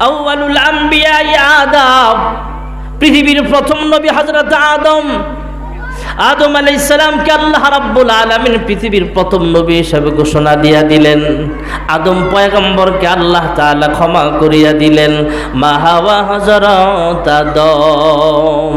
আউয়ালুল আম্বিয়া আদম। পৃথিবীর প্রথম নবী হযরত আদম। আদম আলাইহিস সালামকে আল্লাহ রাব্বুল আলামিন পৃথিবীর প্রথম নবী হিসাবে ঘোষণা দিয়া দিলেন। আদম পয়গম্বরকে আল্লাহ তালা ক্ষমা করিয়া দিলেন। মাহাবা হজরত আদম।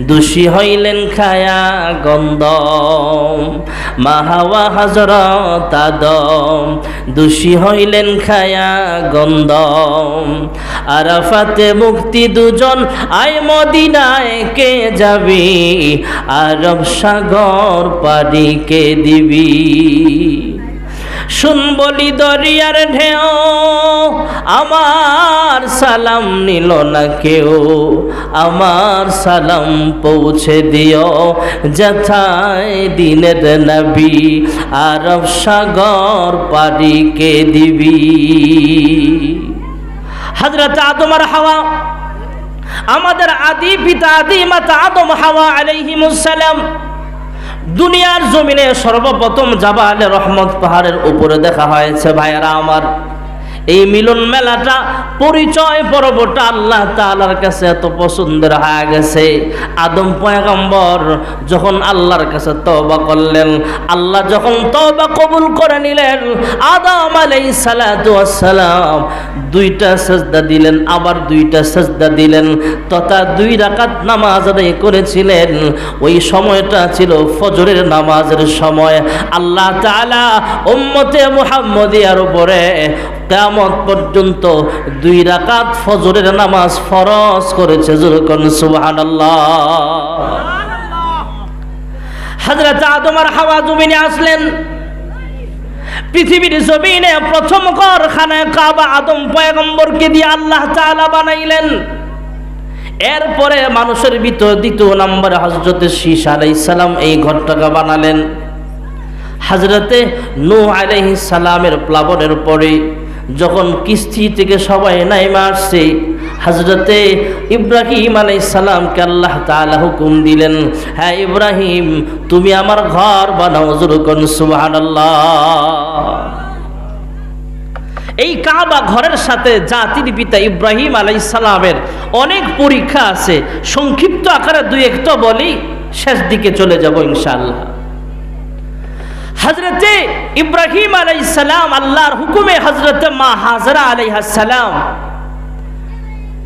দোষী হইলেন খায়া গন্ধম। মাহাওয়া হজরত আদম। দোষী হইলেন খায়া গন্ধম। আরাফাতে মুক্তি দুজন আয় মদিনায় কে যাবি? আরব সাগর পারি কে দিবি? শুন বলি দরিয়ার ঢেউ, আমার সালাম নিল না কেউ। আমার সালাম পৌঁছে দিও যথায় দিনের নবী, আরব সাগর পারি কে দিবি? হজরত আদম আর হাওয়া, আমাদের আদি পিতা আদি মাতা আদম হাওয়া আলাইহিমুসসালাম দুনিয়ার জমিনে সর্বপ্রথম জাবালে রহমত পাহাড়ের উপরে দেখা হয়েছে ভাইয়ারা আমার। এই মিলন মেলাটা পরিচয় পর্বটা আল্লাহ তাআলার কাছে এত পছন্দের হয়ে গেছে। আদম পয়গম্বর যখন আল্লাহর কাছে তওবা করলেন, আল্লাহ যখন তওবা কবুল করে নিলেন, আদম সালাতু ওয়াসসালাম দুইটা সেজদা দিলেন, আবার দুইটা সেজদা দিলেন, তথা দুই রাকাত নামাজ আদায় করেছিলেন। ওই সময়টা ছিল ফজরের নামাজের সময়। আল্লাহ তাআলা উম্মতে মুহাম্মদিয়ার উপরে কিয়ামত পর্যন্ত দুই রাকাত ফজরের নামাজ ফরজ করেছে যেরকম সুবহানাল্লাহ। হযরত আদম আর হাওয়া জমিনে আসলেন। পৃথিবীর জমিনে প্রথম কারখানায় কাবা আদম পয়গম্বরকে দিয়ে আল্লাহ তাআলা বানাইলেন। এরপরে মানুষের ভিতর দ্বিতীয় নম্বরে হজরতে শীষ আলাইসালাম এই ঘরটাকে বানালেন। হাজরতে নূ আলাইহিস সালামের প্লাবনের পরে যখন কিস্তি থেকে সবাই নাইমা আসছে হজরতে ইব্রাহিম আলাইহিস সালামকে আল্লাহ তাআলা হুকুম দিলেন হ্যাঁ ইব্রাহিম, তুমি আমার ঘর বানাও জুরুকন সুবহানাল্লাহ। এই কাবা ঘরের সাথে জাতির পিতা ইব্রাহিম আলাইহিস সালামের অনেক পরীক্ষা আছে, সংক্ষিপ্ত আকারে দুই একটা বলি, শেষ দিকে চলে যাব ইনশাআল্লাহ। হজরতে ইব্রাহিম আলাইসালাম আল্লাহর হুকুমে হজরতে মা হাজরা আলাইহাসালাম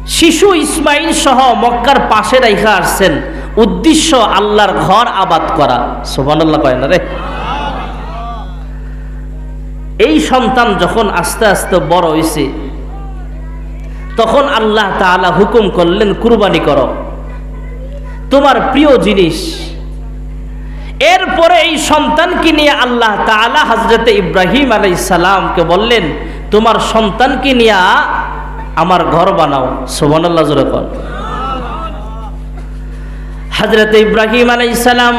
শিশু ইসমাইল সহ মক্কার পাশে রেখা আসছেন। উদ্দেশ্য আল্লাহর ঘর আবাদ করা। সোমানুল্লাহ কয় না রে? এই সন্তান যখন আস্তে আস্তে বড় হয়েছে তখন আল্লাহ তাআলা হুকুম করলেন, কুরবানি করো। তোমার প্রিয় জিনিস এরপরে এই সন্তানকে নিয়ে আল্লাহ তাআলা হজরতে ইব্রাহিম আলাই সালামকে বললেন, তোমার সন্তানকে নিয়ে আমার ঘর বানাও। সোমান আল্লাহ জোরে হজরত ইব্রাহিম আলাই সালাম,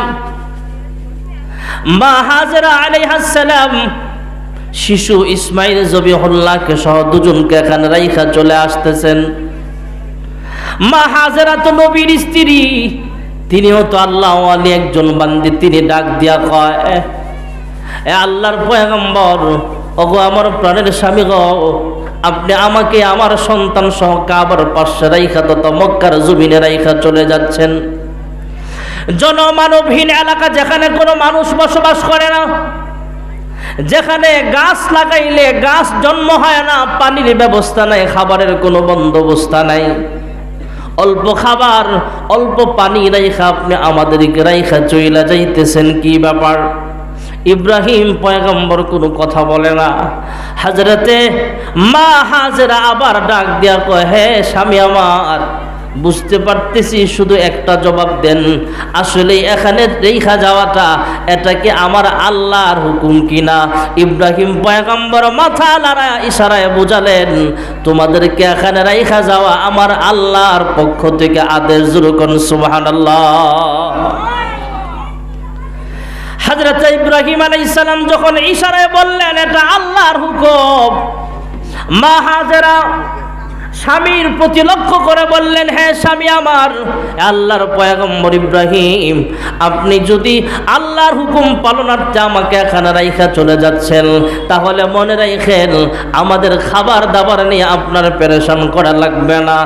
মা হাজরা আলাইহাসালাম শিশু ইসমাইল জবিহুল্লাহকে সহ দুজনকে এখানে রাইখা চলে আসতেছেন। মা হাজরা তো নবীর স্ত্রী। তিনিও তো আল্লাহ আলী একজন বান্দি, তিনি ডাক দিয়া কয় আল্লাহর পয়গম্বর, ওগো আমার প্রাণের স্বামী গো, আপনি আমাকে আমার সন্তান সহ কাবার পাশে রাইখা তত মক্কার জমিনে রাইখা চলে যাচ্ছেন। জনমানবহীন এলাকা যেখানে কোনো মানুষ বসবাস করে না, যেখানে গাছ লাগাইলে গাছ জন্ম হয় না, পানির ব্যবস্থা নাই, খাবারের কোনো বন্দোবস্ত নাই। অল্প খাবার, অল্প পানি রাইখা আপনি আমাদেরকে রাইখা চইলা যাইতেছেন, কি ব্যাপার? ইব্রাহিম পয়গম্বর কোনো কথা বলে না। হাজরাতে মা হাজরা আবার ডাক দিয়া কয়, হে স্বামী আমার বুঝতে পারতেছি, শুধু একটা জবাব দেন। আসলে এখানে রেখা যাওয়াটা এটা কি আমার আল্লাহর হুকুম কিনা? ইব্রাহিম পয়গম্বর মাথা লড়া ইশারায় বোঝালেন, তোমাদেরকে এখানে রেখা যাওয়া আমার আল্লাহর পক্ষ থেকে আদেশ জুরুকন সুবহানাল্লাহ। হজরত ইব্রাহিম আলাইহিস সালাম যখন ইশারায় বললেন, এটা আল্লাহর হুকুম। মা হাজেরা স্বামীর প্রতি লক্ষ্য করে বললেন হ্যাঁ স্বামী আমার আল্লাহর পয়গম্বর ইব্রাহিম, আপনি যদি আল্লাহর হুকুম পালনার্থে আমাকে এখানে রাইখা চলে যাচ্ছেন, তাহলে মনে রাখেন আমাদের খাবার দাবার নিয়ে আপনার পেরেশান করা লাগবে না।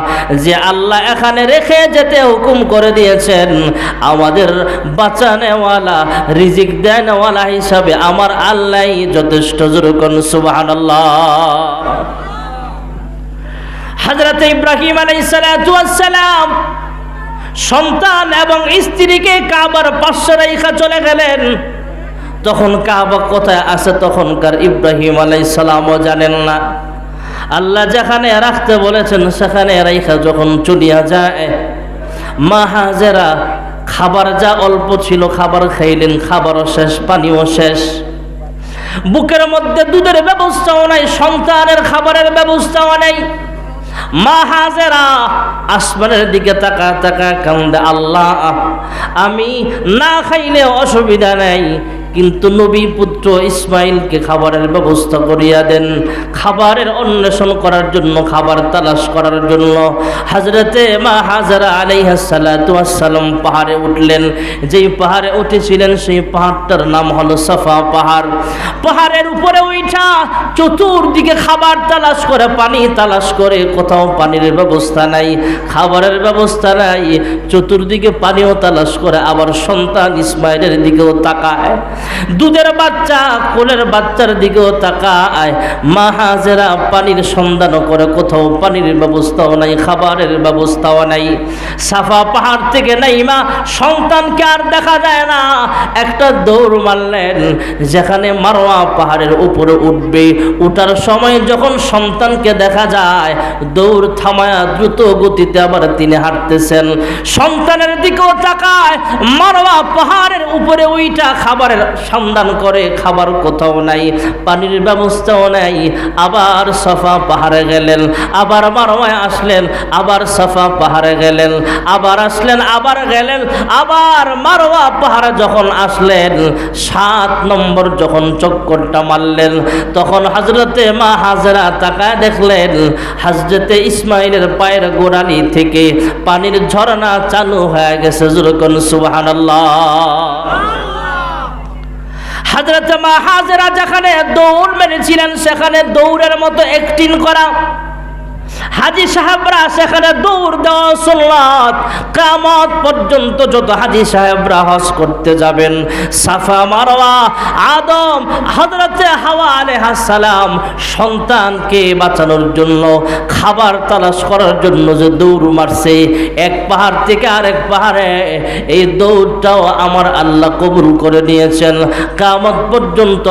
যে আল্লাহ এখানে রেখে যেতে হুকুম করে দিয়েছেন, আমাদের বাঁচানেওয়ালা, রিজিক দেনওয়ালা হিসাবে আমার আল্লাহ যথেষ্ট জোরকন সুবাহ হজরত ইব্রাহিম আলাইসালাম সন্তান এবং স্ত্রীকে কাবার পাশে রেখা চলে গেলেন। তখন কাবা কোথায় আছে তখনকার ইব্রাহিম আলাইসালামও জানেন না। আল্লাহ যেখানে রাখতে বলেছেন, সেখানে রেখা যখন চলিয়া যায়, মা হাজেরা খাবার যা অল্প ছিল খাবার খাইলেন, খাবারও শেষ, পানিও শেষ। বুকের মধ্যে দুধের ব্যবস্থাও নাই, সন্তানের খাবারের ব্যবস্থাও নাই। মা হাজেরা আসমানের দিকে তাকা তাকা কান্দে আল্লাহ আমি না খাইলে অসুবিধা নাই। কিন্তু নবী পুত্র ইসমাইলকে খাবারের ব্যবস্থা করিয়া দেন। খাবারের অন্বেষণ করার জন্য, খাবার তালাশ করার জন্য। হাজরতে মা হাজারা আলাইহাসালাম পাহাড়ে উঠলেন। যেই পাহাড়ে উঠেছিলেন, সেই পাহাড়টার নাম হলো সাফা পাহাড়। পাহাড়ের উপরে উঠা চতুর্দিকে খাবার তালাশ করে, পানি তালাশ করে, কোথাও পানির ব্যবস্থা নাই, খাবারের ব্যবস্থা নাই। চতুর্দিকে পানিও তালাশ করে, আবার সন্তান ইসমাইলের দিকেও তাকায়। দুধের বাচ্চা, কোলের বাচ্চার দিকেও তাকায়। মা হাজেরা পানির সন্ধানও করে কোথাও পানির ব্যবস্থাও নাই, খাবারের ব্যবস্থাও নাই। সাফা পাহাড় থেকে নাই মা সন্তানকে আর দেখা যায় না। একটা দৌড় মারলেন, যেখানে মারোয়া পাহাড়ের উপরে উঠবে। উঠার সময় যখন সন্তানকে দেখা যায়, দৌড় থামায়া দ্রুত গতিতে আবার তিনি হাঁটতেছেন। সন্তানের দিকেও তাকায়, মারোয়া পাহাড়ের উপরে ওইটা খাবারের সন্ধান করে, খাবার কোথাও নাই, পানির ব্যবস্থাও নাই। আবার সফা পাহাড়ে গেলেন, আবার মারোয়ায় আসলেন, আবার সফা পাহাড়ে গেলেন, আবার আসলেন, আবার গেলেন, আবার মারোয়া পাহাড়ে যখন আসলেন, সাত নম্বর যখন চক্করটা মারলেন, তখন হাজরতে মা হাজরা তাকায় দেখলেন হাজরতে ইসমাইলের পায়ের গোড়ালি থেকে পানির ঝর্ণা চালু হয়ে গেছে। যেরকম সুবাহান হাজরত মা হাজরা যেখানে দৌড় মেরেছিলেন সেখানে দৌড়ের মতো একটিন করা। হাজি সাহেবরা সেখানে দৌড় দেওয়া সুন্নাত কামত পর্যন্ত যত হাজি সাহেবরা হজ করতে যাবেন, সাফা মারওয়া, আদম হজরতে হাওয়া আলাইহিস সালাম সন্তানকে বাঁচানোর জন্য, খাবার তালাশ করার জন্য যে দৌড় মারছে, এক পাহাড় থেকে আরেক পাহাড়ে, এই দৌড়টাও আমার আল্লাহ কবুল করে নিয়েছেন। কামত পর্যন্ত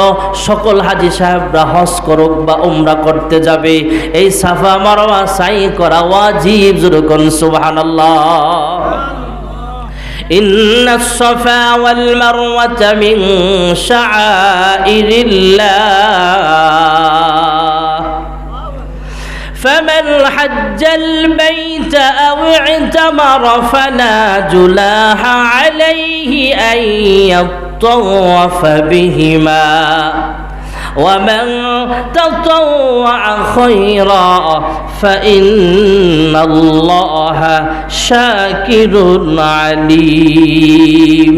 সকল হাজি সাহেবরা হজ করুক বা উমরা করতে যাবে, এই সাফা মারওয়া সাই করা ওয়াজিব যেরকম সুবহানাল্লাহ إن الصفا والمروة من شعائر الله فمن حج البيت أو اعتمر فلا جلاح عليه أن يطوف بهما ومن تطوع خيرا فإن الله شاكر عليم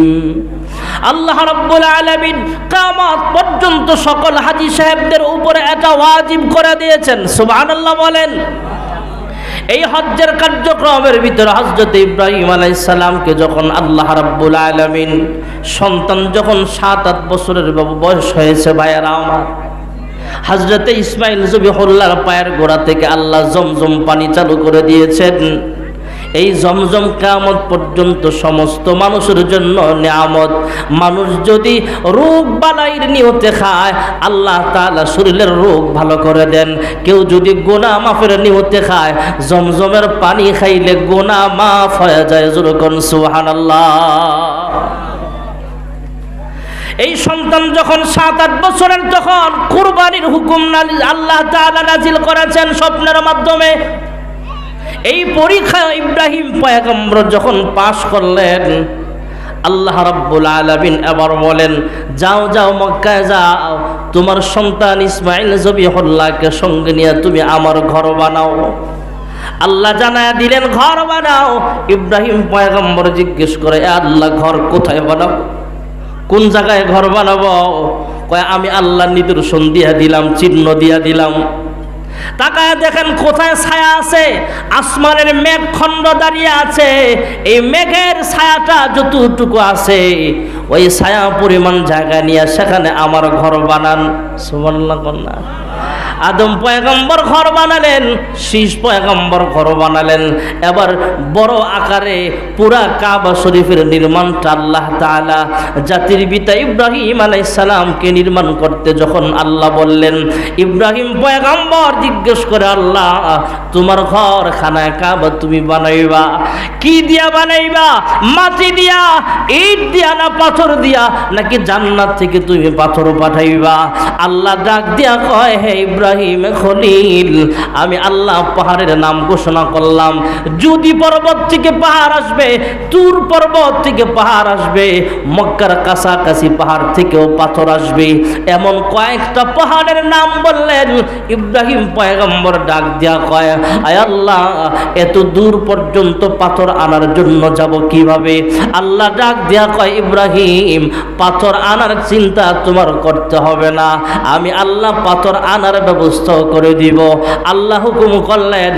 আল্লাহ রব্বুল আলমিন কামাত পর্যন্ত সকল হাজি সাহেবদের উপরে এটা ওয়াজিব করে দিয়েছেন সুবহান আল্লাহ বলেন এই হজ্জের কার্যক্রমের ভিতরে হজরত ইব্রাহিম আলাইসালামকে যখন আল্লাহ রাব্বুল আলমিন সন্তান যখন সাত, আট বছরের বয়স হয়েছে ভাইয়ারা আমার। হজরতে ইসমাইল জবিহুল্লার পায়ের গোড়া থেকে আল্লাহ জমজম পানি চালু করে দিয়েছেন। এই জমজম কামত পর্যন্ত সমস্ত মানুষের জন্য নিয়ামত। মানুষ যদি রোগ বালাইয়ের নিয়তে খায়, আল্লাহ তাআলা শরীরের রোগ ভালো করে দেন। কেউ যদি গোনা মাফের নিয়তে খায়, জমজমের পানি খাইলে গোনা মাফ হয়ে যায়। যেরকম সুহান এই সন্তান যখন সাত, আট বছরের, তখন কুরবানির হুকুম আল্লাহ নাজিল করেছেন স্বপ্নের মাধ্যমে। এই পরীক্ষা ইব্রাহিম পয়গম্বর যখন পাশ করলেন, আল্লাহ রাব্বুল আলামিন এবার বলেন, যাও যাও মক্কায় যাও। তোমার সন্তান ইসমাইল জবিহুল্লাহকে সঙ্গে নিয়ে তুমি আমার ঘর বানাও। আল্লাহ জানায় দিলেন, ঘর বানাও। ইব্রাহিম পয়গম্বর জিজ্ঞেস করে আল্লাহ, ঘর কোথায় বানাবো কোন জায়গায় ঘর বানাব? কয়, আমি আল্লাহ নিদর্শন দিয়া দিলাম, চিহ্ন দিয়া দিলাম। তাকায় দেখেন কোথায় ছায়া আছে? আসমানের মেঘ খণ্ড দাঁড়িয়ে আছে। এই মেঘের ছায়াটা যতটুকু আছে, ওই ছায়া পরিমাণ জায়গা নিয়ে সেখানে আমার ঘর বানান। সুবর্ণ কন্যা আদম পয়গম্বর ঘর বানালেন, শীষ পয়গম্বর ঘর বানালেন। এবার বড় আকারে পুরা কাবা শরীফের নির্মাণটা আল্লাহ তাআলা জাতির পিতা ইব্রাহিম আলাইহিস সালামকে নির্মাণ করতে যখন আল্লাহ বললেন, ইব্রাহিম পয়গম্বর, জিজ্ঞেস করে আল্লাহ, তোমার ঘর খানায় কাবা তুমি বানাইবা? কি দিয়া বানাইবা? মাটি দিয়া, ইট দিয়া না পাথর দিয়া? নাকি জান্নাত থেকে তুমি পাথর পাঠাইবা? আল্লাহ ডাক দিয়া কয় হে ইব্রাহিম খলিল, আমি আল্লাহ পাহাড়ের নাম ঘোষণা করলাম। যদি পর্বত থেকে পাহাড় আসবে, তুর পর্বত থেকে পাহাড় আসবে, মক্কার কাছাকাছি পাহাড় থেকেও পাথর আসবে। এমন কয়েকটা পাহাড়ের নাম বললেন, ইব্রাহিম পয়গম্বর ডাক দিয়া কয়, আয় আল্লাহ, এত দূর পর্যন্ত পাথর আনার জন্য যাব কীভাবে? আল্লাহ ডাক দিয়া কয়, ইব্রাহিম, পাথর আনার চিন্তা তোমার করতে হবে না। আমি আল্লাহ পাথর আনার ব্যবস্থা করে দিব। আল্লাহ হুকুম করলেন,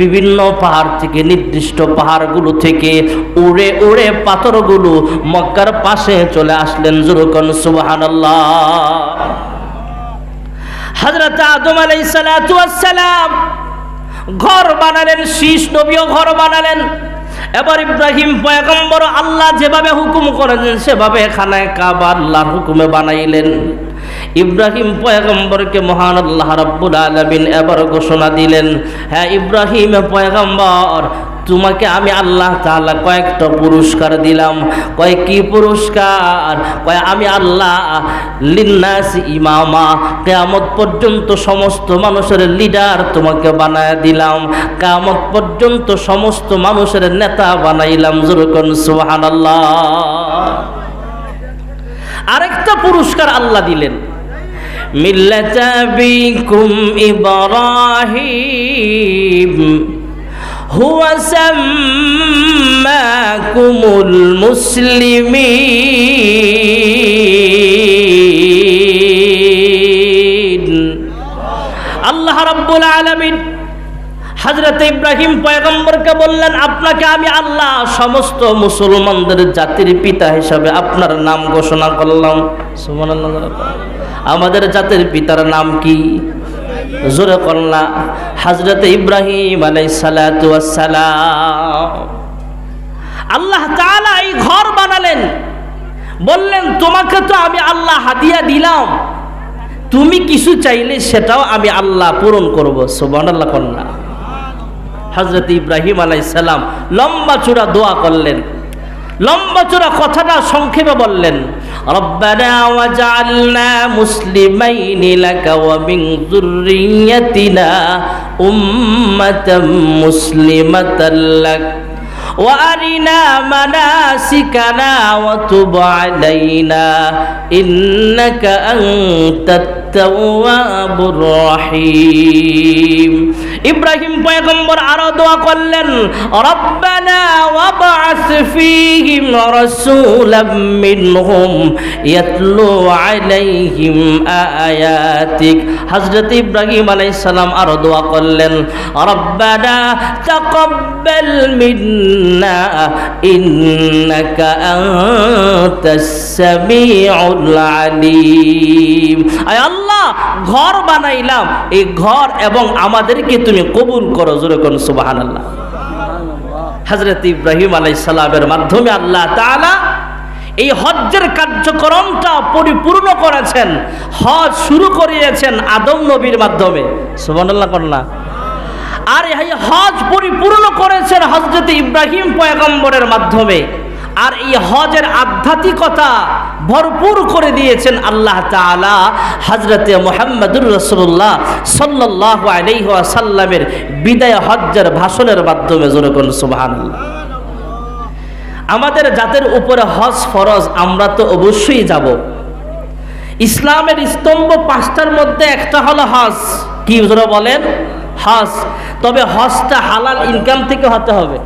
বিভিন্ন পাহাড় থেকে, নির্দিষ্ট পাহাড়গুলো থেকে উড়ে উড়ে পাথরগুলো মক্কার পাশে চলে আসলেন। জুরুকন সুবহানাল্লাহ। হযরত আদম ওয়াস সালাম ঘর বানালেন, শীষ নবীও ঘর বানালেন। এবার ইব্রাহিম পয়গম্বর আল্লাহ যেভাবে হুকুম করেছেন, সেভাবে খানায় কাবা আল্লাহর হুকুমে বানাইলেন। ইব্রাহিম পয়গম্বরকে মহান আল্লাহ রাব্বুল আলামিন এবার ঘোষণা দিলেন হ্যাঁ ইব্রাহিম পয়গম্বর, তোমাকে আমি আল্লাহ তাআলা কয়েকটা পুরস্কার দিলাম। কয়, কি পুরস্কার? কয়, আমি আল্লাহ লিন্নাস ইমামা, কেয়ামত পর্যন্ত সমস্ত মানুষের লিডার তোমাকে বানায় দিলাম। কেয়ামত পর্যন্ত সমস্ত মানুষের নেতা বানাইলাম যেরকম সুবহানাল্লাহ। আরেকটা পুরস্কার আল্লাহ দিলেন। মিল্লাতা বিকুম ইব্রাহিম, হুয়া সাম্মাকুমুল মুসলিমিন। আল্লাহ রাব্বুল আলামিন হজরত ইব্রাহিম পয়গম্বরকে বললেন, আপনাকে আমি আল্লাহ সমস্ত মুসলমানদের জাতির পিতা হিসাবে আপনার নাম ঘোষণা করলাম। সুবহানাল্লাহ। আমাদের জাতির পিতার নাম কি? জোরে করলা হজরত ইব্রাহিম আলাইসালাম আল্লাহ তাআলা এই ঘর বানালেন। বললেন, তোমাকে তো আমি আল্লাহ হাদিয়া দিলাম। তুমি কিছু চাইলে সেটাও আমি আল্লাহ পূরণ করব। সুবহানাল্লাহ কন্যা হজরত ইব্রাহিম আলাইসাল্লাম লম্বা চূড়া দোয়া করলেন। লম্বা চূড়া কথাটা সংক্ষেপে বললেন রব্বানা ওয়াজআলনা মুসলিমাইনি লাকা ওয়া মিন যুররিয়াতিনা উম্মাতাম মুসলিমাতাল লাক وأرنا مناسكنا وتب علينا إنك أنت তাওয়াবুর রহিম ইব্রাহিম পয়গম্বর আরও দোয়া করলেন, রব্বানা ওয়াবআস ফীহিম রাসূলাম মিনহুম ইয়াতলু আলাইহিম আয়াতিক। হযরত ইব্রাহিম আলাইহিস সালাম আরও দোয়া করলেন, রব্বানা তাকাব্বাল মিন্না ইন্নাকা আনতাস সামিউল আলিম। আয় আল্লাহ ঘর বানাইলাম। এই ঘর এবং আমাদেরকে তুমি কবুল করো, জোরে কোন সুবাহান আল্লাহ হজরত ইব্রাহিম আলাই সালামের মাধ্যমে আল্লাহ তাআলা এই হজ্জের কার্যক্রমটা পরিপূর্ণ করেছেন, হজ শুরু করিয়েছেন আদম নবীর মাধ্যমে। সুবহানাল্লাহ কন্যা আর এই হজ পরিপূর্ণ করেছেন হজরত ইব্রাহিম পয়গম্বরের মাধ্যমে। আর এই হজের আধ্যাত্মিকতা ভরপুর করে দিয়েছেন আল্লাহ তাআলা হজরতে মোহাম্মদুর রসুল্লাহ সাল্লাহ আলাইসাল্লামের বিদায় হজ্জের ভাষণের মাধ্যমে জোরে করুন সুবহানাল্লাহ। আমাদের জাতের উপরে হজ ফরজ, আমরা তো অবশ্যই যাব। ইসলামের স্তম্ভ পাঁচটার মধ্যে একটা হলো হজ। কি বলেন? হজ। তবে হজটা হালাল ইনকাম থেকে হতে হবে।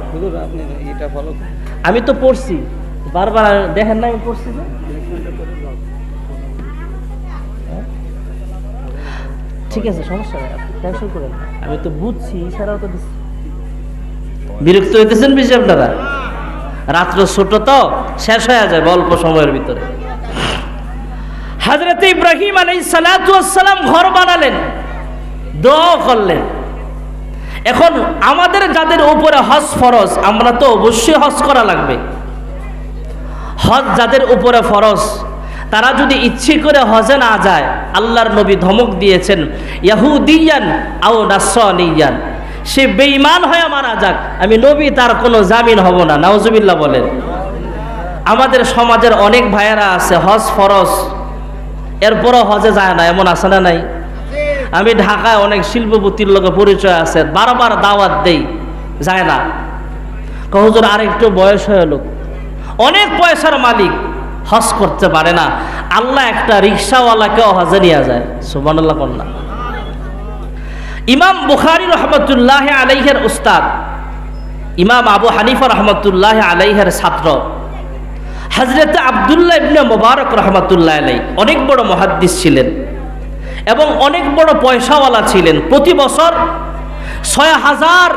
এটা ফলো আমি তো পড়ছি। বারবার দেখেন না আমি পড়ছি না? ঠিক আছে, সমস্যা নেই, আপনি টেনশন করেন। আমি তো বুঝছি ইশারাও তো দিচ্ছি। বিরক্ত হইতেছেন বেশি আপনারা? রাত্র ছোট তো, শেষ হয়ে যায় অল্প সময়ের ভিতরে। হাজরত ইব্রাহিম আলাই সালাম ঘর বানালেন, দোয়া করলেন। এখন আমাদের যাদের উপরে হজ ফরজ, আমরা তো অবশ্যই হজ করা লাগবে। হজ যাদের উপরে ফরজ, তারা যদি ইচ্ছে করে হজে না যায়, আল্লাহর নবী ধমক দিয়েছেন, ইয়াহুদিয়ান আও নাসনিয়ান সে বেঈমান হয়ে মারা যাক। আমি নবী, তার কোনো জামিন হব না। নাউজুবিল্লাহ বলেন। আমাদের সমাজের অনেক ভাইয়েরা আছে, হজ ফরজ, এরপরও হজে যায় না, এমন আছে না নাই? আমি ঢাকায় অনেক শিল্পপতির লোকে পরিচয় আছে, বারবার দাওয়াত দেই, যায় না। কহজোর আর একটু বয়স হয়ে লোক অনেক পয়সার মালিক হজ করতে পারে না। আল্লাহ একটা রিক্সাওয়ালাকেও হজে নিয়ে যায় সুবানাল্লাহ কন্যা ইমাম বুখারি রহমতুল্লাহ আলাইহের উস্তাদ, ইমাম আবু হানিফা রহমতুল্লাহ আলাইহের ছাত্র হজরত আবদুল্লাহ ইবনে মোবারক রহমতুল্লাহ আলাই অনেক বড় মহাদ্দিস ছিলেন। এবং অনেক বড় পয়সাওয়ালা ছিলেন। প্রতি বছর ছয় হাজার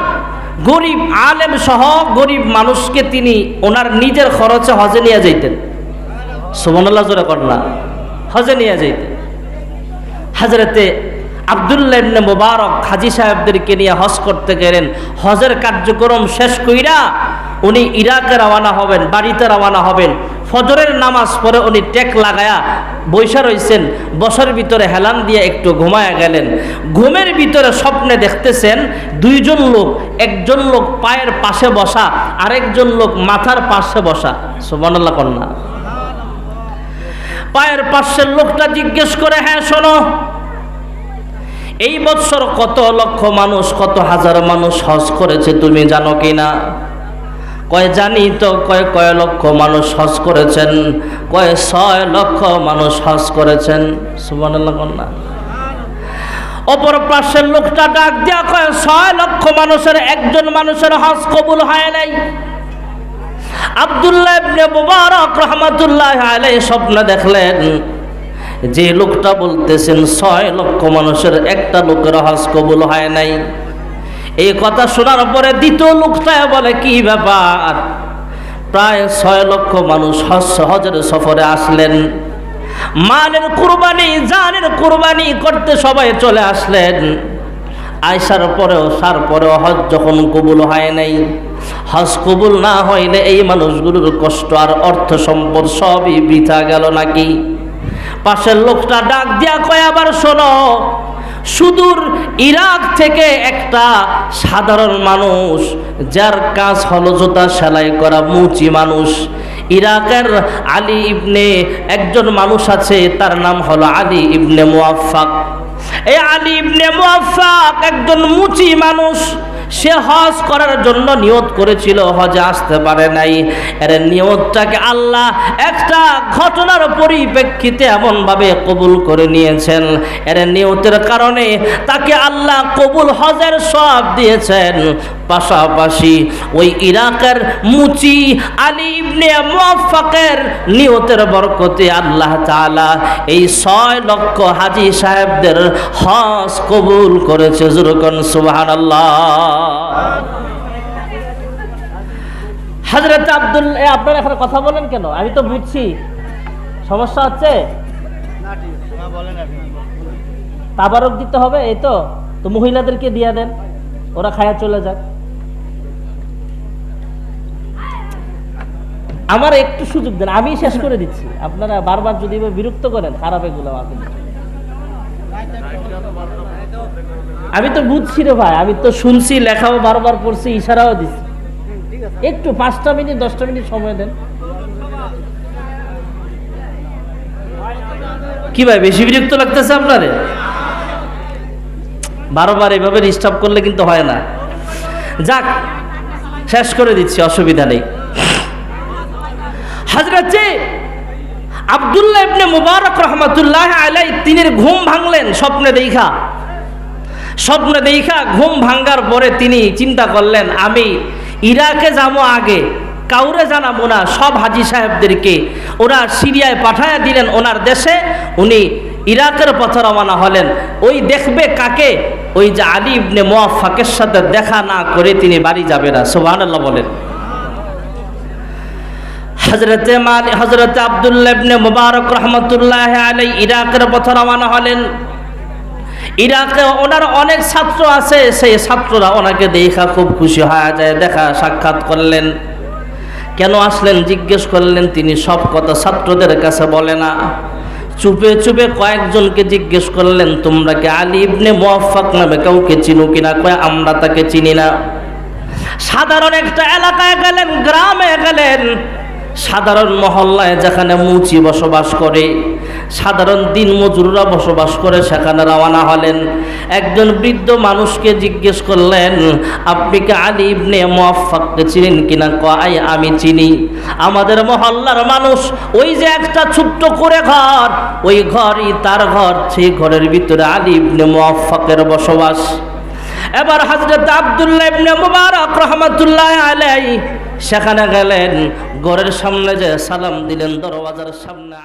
গরিব আলেম সহ গরিব মানুষকে তিনি ওনার নিজের খরচে হজে নিয়ে যাইতেন। সুমনাল্লাহ জোরে কন্যা হজে নিয়ে যাইতেন। হাজরতে আবদুল্লাহ মোবারক হাজি সাহেবদেরকে নিয়ে হজ করতে গেলেন। হজের কার্যক্রম শেষ কইরা উনি ইরাকে রওনা হবেন, বাড়িতে রওনা হবেন। ফজরের নামাজ পরে উনি টেক লাগায়া বৈশা রইছেন বছর ভিতরে হেলান দিয়ে একটু ঘুমায়া গেলেন। ঘুমের ভিতরে স্বপ্নে দেখতেছেন, দুইজন লোক, একজন লোক পায়ের পাশে বসা, আরেকজন লোক মাথার পাশে বসা। সুবহানাল্লাহ কন্যা। পায়ের পাশের লোকটা জিজ্ঞেস করে হ্যাঁ শোনো, এই বছর কত লক্ষ মানুষ, কত হাজার মানুষ হজ করেছে তুমি জানো কি না কয় জানি তো কয় কয় লক্ষ মানুষ হজ করেছেন, কয় ছয় লক্ষ মানুষ হজ করেছেন। সুবহানাল্লাহ অপর পাশের লোকটা ডাক দিয়া কয়, ছয় লক্ষ মানুষের, একজন মানুষের হজ কবুল হয় নাই। আব্দুল্লাহ ইবনে মুবারক রহমাতুল্লাহ আলাইহি স্বপ্ন দেখলেন, যে লোকটা বলতেছেন, ছয় লক্ষ মানুষের একটা লোকের হজ কবুল হয় নাই। এই কথা শোনার পরে দ্বিতীয় লোকটা বলে, কি ব্যাপার? প্রায় ছয় লক্ষ মানুষ হজ হজের সফরে আসলেন। মালের কুরবানি, জানের কুরবানি করতে সবাই চলে আসলেন। আয়সার পরেও, সার পরেও হজ যখন কবুল হয় নাই। হজ কবুল না হইলে এই মানুষগুলোর কষ্ট আর অর্থ সম্পদ সবই বৃথা গেল নাকি? পাশের লোকটা ডাক দিয়া কয়, আবার শোনো সুদূর ইরাক থেকে একটা সাধারণ মানুষ, যার কাজ হলো জোতা সেলাই করা, মুচি মানুষ। ইরাকের আলী ইবনে একজন মানুষ আছে, তার নাম হলো আলী ইবনে মুআফফাক। এই আলী ইবনে মুআফফাক একজন মুচি মানুষ। সে হজ করার জন্য নিয়ত করেছিল, হজে আসতে পারে নাই। এর নিয়তটাকে আল্লাহ একটা ঘটনার পরিপ্রেক্ষিতে এমনভাবে কবুল করে নিয়েছেন। এর নিয়তের কারণে তাকে আল্লাহ কবুল হজের সব দিয়েছেন। পাশাপাশি ওই ইরাকের মুচি আলী ইবনে মুআফফাকের নিয়তের বরকতে আল্লাহ তাআলা এই ছয় লক্ষ হাজি সাহেবদের হজ কবুল করেছে। জুরকন সুবহানাল্লাহ। হাজরত আব্দুল আপনারা এখানে কথা বলেন কেন? আমি তো বুঝছি। সমস্যা হচ্ছে? তাবারক দিতে হবে এই তো। তো মহিলাদেরকে দিয়ে দেন ওরা খায়া চলে যাক। আমার একটু সুযোগ দেন আমি শেষ করে দিচ্ছি। আপনারা বারবার যদি বিরক্ত করেন খারাপ এগুলো আমাকে আমি তো বুঝছি রে ভাই, আমি তো শুনছি, লেখাও বারবার পড়ছি, ইশারাও দিচ্ছি। একটু পাঁচটা মিনিট, দশটা মিনিট সময় দেন। কি ভাই, বেশি বিরক্ত লাগতেছে আপনারে? বারবার এভাবে ডিস্টার্ব করলে কিন্তু হয় না। যাক, শেষ করে দিচ্ছি, অসুবিধা নেই। হাজরত আব্দুল্লাহ ইবনে মুবারক রহমাতুল্লাহ আলাই তিনের ঘুম ভাঙলেন স্বপ্নে দেখা। স্বপ্ন দেখা ঘুম ভাঙ্গার পরে তিনি চিন্তা করলেন, আমি ইরাকে যাব আগে, কাউরে জানাব না, সব হাজি সাহেবদেরকে। ওরা সিরিয়ায় পাঠায় দিলেন ওনার দেশে, উনি ইরাকের পথে রওনা হলেন। ওই দেখবে কাকে? ওই যে আলী ইবনে মোয়াফাকের সাথে দেখা না করে তিনি বাড়ি যাবে না। সুবহানাল্লাহ বলেন। হজরতে মাল হজরতে আবদুল্লাহ ইবনে মুবারক রহমতুল্লাহ আলাই ইরাকের পথে রওনা হলেন। ইরাকে ওনার অনেক ছাত্র আছে, সেই ছাত্ররা ওনাকে দেখা খুব খুশি হয়ে যায়, দেখা সাক্ষাৎ করলেন। কেন আসলেন? জিজ্ঞেস করলেন, তিনি সব কথা ছাত্রদের কাছে বলে না। চুপে চুপে কয়েকজনকে জিজ্ঞেস করলেন, তোমরা কি আলী ইবনে মুয়াফাক নামে কাউকে চিনো কিনা? কয়, আমরা তাকে চিনি না। সাধারণ একটা এলাকায় গেলেন, গ্রামে গেলেন। সাধারণ মহল্লায় যেখানে মুচি বসবাস করে, সাধারণ দিন মজুররা বসবাস করে, সেখানে রওনা হলেন। একজন বৃদ্ধ মানুষকে জিজ্ঞেস করলেন, আপনি কি আলী ইবনে মুয়াফাককে চিনেন কিনা কয় আমি চিনি। আমাদের মহল্লার মানুষ ওই যে একটা ছোট্ট করে ঘর, ওই ঘরই তার ঘর, সেই ঘরের ভিতরে আলী ইবনে মুয়াফাকের বসবাস। এবার হজরত আবদুল্লাহ ইবনে মুবারক রহমতুল্লাহ আলাই সেখানে গেলেন ঘরের সামনে যে সালাম দিলেন দরওয়াজার সামনে